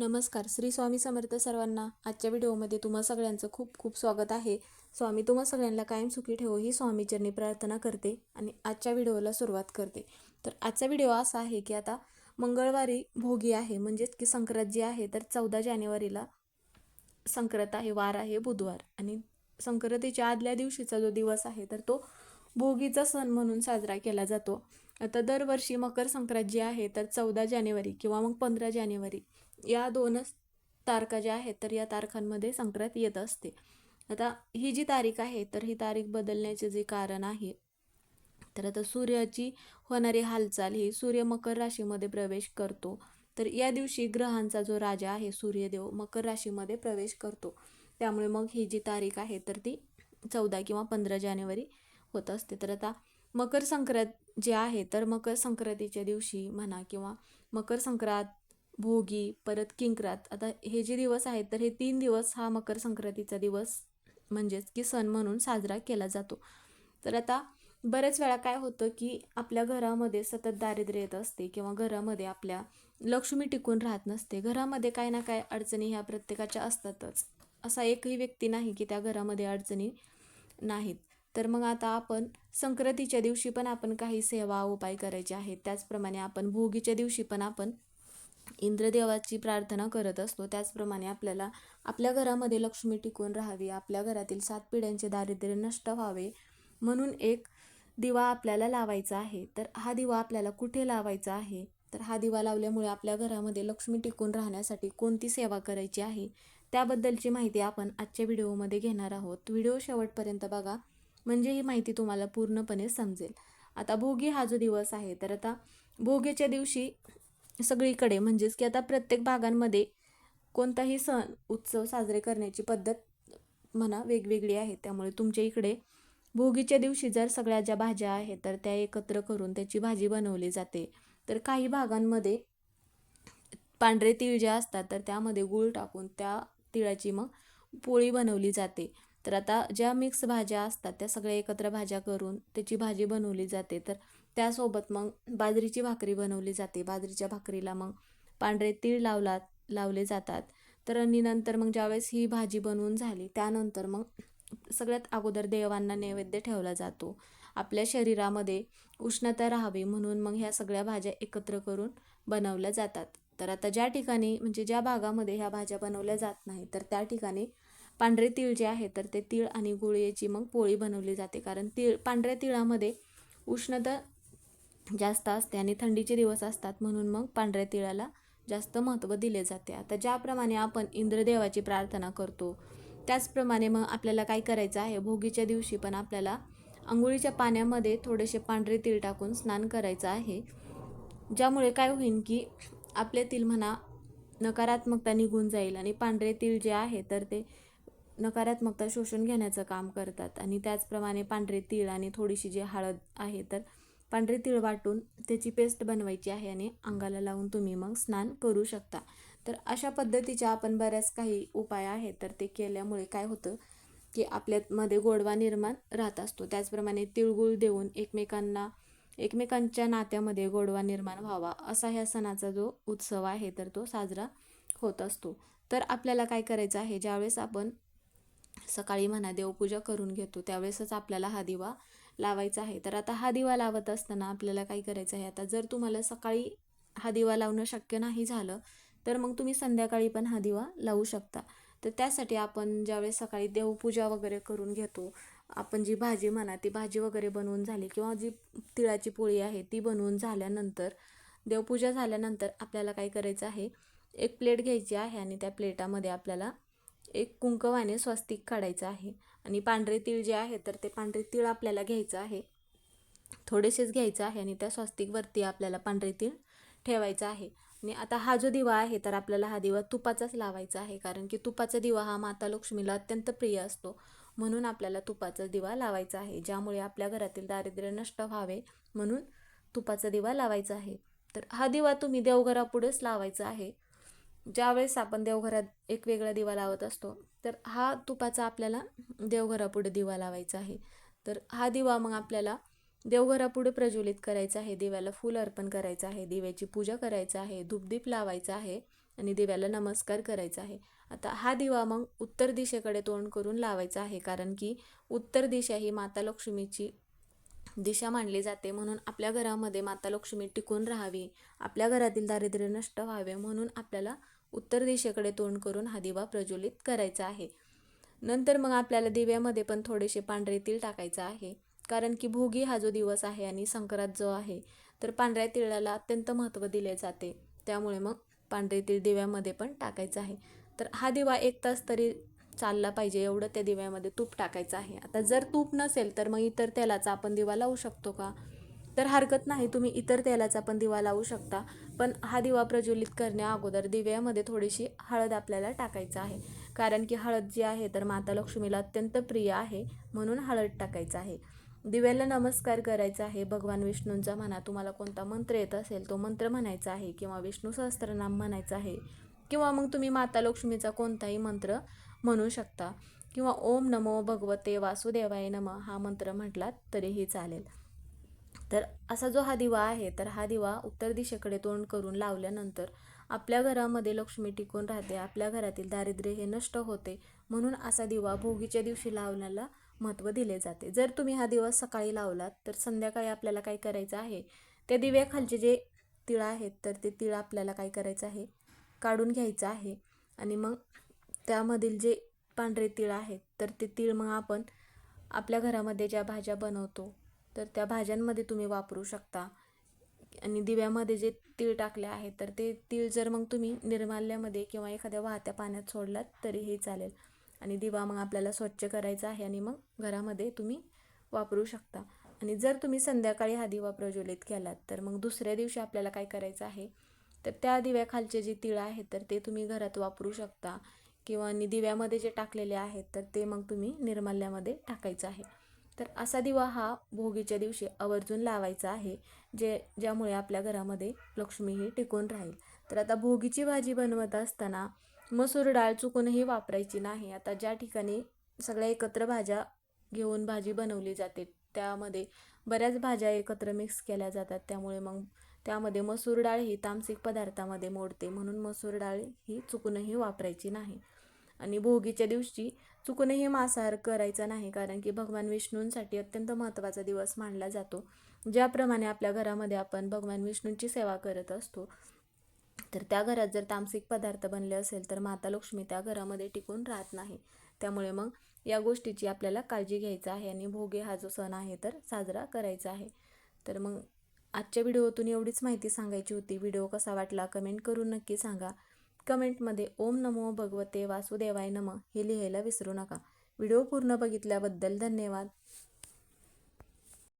नमस्कार श्री स्वामी समर्थ सर्वांना आजच्या व्हिडिओमध्ये तुम्हा सगळ्यांचं खूप खूप स्वागत आहे. स्वामी तुम्हा सगळ्यांना कायम सुखी ठेवो ही स्वामीचरणी प्रार्थना करते आणि आजच्या व्हिडिओला सुरुवात करते. तर आजचा व्हिडिओ असा आहे की आता मंगळवारी भोगी आहे म्हणजेच की संक्रांत जी आहे तर चौदा जानेवारीला संक्रांत आहे वार आहे बुधवार. आणि संक्रांतीच्या आदल्या दिवशीचा जो दिवस आहे तर तो भोगीचा सण म्हणून साजरा केला जातो. आता दरवर्षी मकर संक्रांत जी आहे तर चौदा जानेवारी किंवा मग पंधरा जानेवारी या दोनच तारखा ज्या आहेत तर या तारखांमध्ये संक्रांत येत असते. आता ही जी तारीख आहे तर ही तारीख बदलण्याचे जे कारण आहे तर आता सूर्याची होणारी हालचाल ही सूर्य मकर राशीमध्ये प्रवेश करतो. तर या दिवशी ग्रहांचा जो राजा आहे सूर्यदेव मकर राशीमध्ये प्रवेश करतो. त्यामुळे मग ही जी तारीख आहे तर ती चौदा किंवा पंधरा जानेवारी होत असते. तर आता मकर संक्रांत जे आहे तर मकर संक्रांतीच्या दिवशी म्हणा किंवा मकर संक्रांत भोगी परत किंक्रात. आता हे जे दिवस आहेत तर हे तीन दिवस हा मकर संक्रांतीचा दिवस म्हणजेच की सण म्हणून साजरा केला जातो. तर आता बऱ्याच वेळा काय होतं की आपल्या घरामध्ये सतत दारिद्र्य येत असते किंवा घरामध्ये आपल्या लक्ष्मी टिकून राहत नसते. घरामध्ये काय ना काय अडचणी ह्या प्रत्येकाच्या असतातच. असा एकही व्यक्ती नाही की त्या घरामध्ये अडचणी नाहीत. तर मग आता आपण संक्रांतीच्या दिवशी पण आपण काही सेवा उपाय करायचे आहेत. त्याचप्रमाणे आपण भोगीच्या दिवशी पण आपण इंद्रदेवाची प्रार्थना करत असतो. त्याचप्रमाणे आपल्याला आपल्या घरामध्ये लक्ष्मी टिकून राहावी. आपल्या घरातील सात पिढ्यांचे दारिद्र्य नष्ट व्हावे. म्हणून एक दिवा आपल्याला लावायचा आहे. तर हा दिवा आपल्याला कुठे लावायचा आहे? तर हा दिवा लावल्यामुळे आपल्या घरामध्ये लक्ष्मी टिकून राहण्यासाठी कोणती सेवा करायची आहे? त्याबद्दलची माहिती आपण आजच्या व्हिडिओमध्ये घेणार आहोत. व्हिडिओ शेवटपर्यंत बघा. म्हणजे ही माहिती तुम्हाला पूर्णपणे समजेल. आता भोगी हा जो दिवस आहे तर आता भोगीच्या दिवशी सगळीकडे म्हणजेच की आता प्रत्येक भागांमध्ये कोणताही सण उत्सव साजरे करण्याची पद्धत म्हणा वेगवेगळी आहे. त्यामुळे तुमच्या इकडे भोगीच्या दिवशी जर सगळ्या ज्या भाज्या आहेत तर त्या एकत्र करून त्याची भाजी बनवली जाते. तर काही भागांमध्ये पांढरे तीळ जे असतात तर त्यामध्ये गूळ टाकून त्या तिळाची मग पोळी बनवली जाते. तर आता ज्या मिक्स भाज्या असतात त्या सगळ्या एकत्र भाज्या करून त्याची भाजी बनवली जाते. तर त्यासोबत मग बाजरीची भाकरी बनवली जाते. बाजरीच्या भाकरीला मग पांढरे तीळ लावला लावले जातात. तर आणि नंतर मग ज्यावेळेस ही भाजी बनवून झाली त्यानंतर मग सगळ्यात अगोदर देवांना नैवेद्य ठेवला जातो. आपल्या शरीरामध्ये उष्णता राहावी म्हणून मग ह्या सगळ्या भाज्या एकत्र करून बनवल्या जातात. तर आता ज्या ठिकाणी म्हणजे ज्या भागामध्ये ह्या भाज्या बनवल्या जात नाही तर त्या ठिकाणी पांढरे तीळ जे आहे तर ते तीळ आणि गुळ याची मग पोळी बनवली जाते. कारण तीळ पांढऱ्या तिळामध्ये उष्णता जास्त असते आणि थंडीचे दिवस असतात म्हणून मग पांढऱ्या तिळाला जास्त महत्त्व दिले जाते. आता ज्याप्रमाणे आपण इंद्रदेवाची प्रार्थना करतो त्याचप्रमाणे मग आपल्याला काय करायचं आहे? भोगीच्या दिवशी पण आपल्याला आंघोळीच्या पाण्यामध्ये थोडेसे पांढरे तीळ टाकून स्नान करायचं आहे. ज्यामुळे काय होईल की आपल्यातील म्हणा नकारात्मकता निघून जाईल आणि पांढरे तीळ जे आहे तर ते नकारात्मकता शोषून घेण्याचं काम करतात. आणि त्याचप्रमाणे पांढरे तीळ आणि थोडीशी जी हळद आहे तर पांढरे तीळ वाटून त्याची पेस्ट बनवायची आहे आणि अंगाला लावून तुम्ही मग स्नान करू शकता. तर अशा पद्धतीच्या आपण बऱ्याच काही उपाय आहेत. तर ते केल्यामुळे काय होतं की आपल्यामध्ये गोडवा निर्माण राहत असतो. त्याचप्रमाणे तिळगुळ देऊन एकमेकांना एकमेकांच्या नात्यामध्ये गोडवा निर्माण व्हावा असा ह्या सणाचा जो उत्सव आहे तर तो साजरा होत असतो. तर आपल्याला काय करायचं आहे? ज्यावेळेस आपण सकाळी म्हणा देवपूजा करून घेतो त्यावेळेसच आपल्याला हा दिवा लावायचा आहे. तर आता हा दिवा लावत असताना आपल्याला काय करायचं आहे? आता जर तुम्हाला सकाळी हा दिवा लावणं शक्य नाही झालं तर मग तुम्ही संध्याकाळी पण हा दिवा लावू शकता. तर त्यासाठी आपण ज्यावेळेस सकाळी देवपूजा वगैरे करून घेतो आपण जी भाजी म्हणा ती भाजी वगैरे बनवून झाली किंवा जी तिळाची पोळी आहे ती बनवून झाल्यानंतर देवपूजा झाल्यानंतर आपल्याला काय करायचं आहे? एक प्लेट घ्यायची आहे आणि त्या प्लेटामध्ये आपल्याला एक कुंकवाने स्वस्तिक काढायचं आहे. आणि पांढरे तीळ जे आहे तर ते पांढरे तीळ आपल्याला घ्यायचं आहे. थोडेसेच घ्यायचं आहे आणि त्या स्वस्तिकवरती आपल्याला पांढरे तीळ ठेवायचं आहे. आणि आता हा जो दिवा आहे तर आपल्याला हा दिवा तुपाचाच लावायचा आहे. कारण की तुपाचा दिवा हा माता लक्ष्मीला अत्यंत प्रिय असतो. म्हणून आपल्याला तुपाचा दिवा लावायचा आहे. ज्यामुळे आपल्या घरातील दारिद्र्य नष्ट व्हावे म्हणून तुपाचा दिवा लावायचा आहे. तर हा दिवा तुम्ही देवघरापुढेच लावायचा आहे. ज्यावेळेस आपण देवघरात एक वेगळा दिवा लावत असतो तर हा तुपाचा आपल्याला देवघरापुढे दिवा लावायचा आहे. तर हा दिवा मग आपल्याला देवघरापुढे प्रज्वलित करायचा आहे दिव्याला फूल अर्पण करायचं आहे दिव्याची पूजा करायचं आहे धूपदीप लावायचा आहे आणि दिव्याला नमस्कार करायचा आहे. आता हा दिवा मग उत्तर दिशेकडे तोंड करून लावायचा आहे कारण की उत्तर दिशा ही माता लक्ष्मीची दिशा मानली जाते. म्हणून आपल्या घरामध्ये माता लक्ष्मी टिकून राहावी. आपल्या घरातील दारिद्र्य नष्ट व्हावे. म्हणून आपल्याला उत्तर दिशेकडे तोंड करून हा दिवा प्रज्वलित करायचा आहे. नंतर मग आपल्याला दिव्यामध्ये पण थोडेसे पांढरे तीळ टाकायचं आहे. कारण की भोगी हा जो दिवस आहे आणि संक्रांत जो आहे तर पांढऱ्या तिळाला अत्यंत महत्त्व दिले जाते. त्यामुळे मग पांढरे तीळ दिव्यामध्ये पण टाकायचं आहे. तर हा दिवा एक तास तरी चालला पाहिजे एवढं त्या दिव्यामध्ये तूप टाकायचं आहे. आता जर तूप नसेल तर मग इतर तेलाचा आपण दिवा लावू शकतो का? तर हरकत नाही तुम्ही इतर तेलाचा पण दिवा लावू शकता. पण हा दिवा प्रज्वलित करण्या अगोदर दिव्यामध्ये थोडीशी हळद आपल्याला टाकायचं आहे. कारण की हळद जी आहे तर माता लक्ष्मीला अत्यंत प्रिय आहे म्हणून हळद टाकायचं आहे. दिव्याला नमस्कार करायचा आहे. भगवान विष्णूंचा म्हणा तुम्हाला कोणता मंत्र येत असेल तो मंत्र म्हणायचा आहे. किंवा विष्णू सहस्त्रनाम म्हणायचा आहे. किंवा मग तुम्ही माता लक्ष्मीचा कोणताही मंत्र म्हणू शकता. किंवा ओम नमो भगवते वासुदेवाय नम हा मंत्र म्हटलात तरीही चालेल. तर असा जो हा दिवा आहे तर हा दिवा उत्तर दिशेकडे तोंड करून लावल्यानंतर आपल्या घरामध्ये लक्ष्मी टिकून राहते. आपल्या घरातील दारिद्र्य हे नष्ट होते. म्हणून असा दिवा भोगीच्या दिवशी लावण्याला महत्त्व दिले जाते. जर तुम्ही हा दिवस सकाळी लावलात तर संध्याकाळी आपल्याला काय करायचं आहे? त्या दिव्याखालचे जे तिळ आहेत तर ते तिळ आपल्याला काय करायचं आहे? काढून घ्यायचं आहे. आणि मग त्यामधील जे पांढरे तीळ आहेत तर ते तीळ मग आपण आपल्या घरामध्ये ज्या भाज्या बनवतो तर त्या भाज्यांमध्ये तुम्ही वापरू शकता. आणि दिव्यामध्ये जे तीळ टाकले आहेत तर ते तीळ जर मग तुम्ही निर्माल्यामध्ये किंवा एखाद्या वाहत्या पाण्यात सोडलात तरीही चालेल. आणि दिवा मग आपल्याला स्वच्छ करायचा आहे आणि मग घरामध्ये तुम्ही वापरू शकता. आणि जर तुम्ही संध्याकाळी हा दिवा प्रज्वलित केलात तर मग दुसऱ्या दिवशी आपल्याला काय करायचं आहे तर त्या दिव्याखालचे जे तिळ आहेत तर ते तुम्ही घरात वापरू शकता. किंवा दिव्यामध्ये जे टाकलेले आहेत तर ते मग तुम्ही निर्माल्यामध्ये टाकायचं आहे. तर असा दिवा हा भोगीच्या दिवशी आवर्जून लावायचा आहे जे ज्यामुळे आपल्या घरामध्ये लक्ष्मी ही टिकून राहील. तर आता भोगीची भाजी बनवत असताना मसूर डाळ चुकूनही वापरायची नाही. आता ज्या ठिकाणी सगळ्या एकत्र भाज्या घेऊन भाजी बनवली जाते त्यामध्ये बऱ्याच भाज्या एकत्र मिक्स केल्या जातात. त्यामुळे मग त्यामध्ये मसूर डाळ ही तामसिक पदार्थामध्ये मोडते म्हणून मसूर डाळ ही चुकूनही वापरायची नाही. आणि भोगीच्या दिवशी चुकूनही मांसाहार करायचा नाही कारण की भगवान विष्णूंसाठी अत्यंत महत्त्वाचा दिवस मानला जातो. ज्याप्रमाणे आपल्या घरामध्ये आपण भगवान विष्णूंची सेवा करत असतो तर त्या घरात जर तामसिक पदार्थ बनले असेल तर माता लक्ष्मी त्या घरामध्ये टिकून राहत नाही. त्यामुळे मग या गोष्टीची आपल्याला काळजी घ्यायचं आहे आणि भोगे हा जो सण आहे तर साजरा करायचा आहे. तर मग आजच्या व्हिडिओतून एवढीच माहिती सांगायची होती. व्हिडिओ कसा वाटला कमेंट करून नक्की सांगा. कमेंटमध्ये ओम नमो भगवते वासुदेवाय नम हे लिहायला विसरू नका. व्हिडिओ पूर्ण बघितल्याबद्दल धन्यवाद.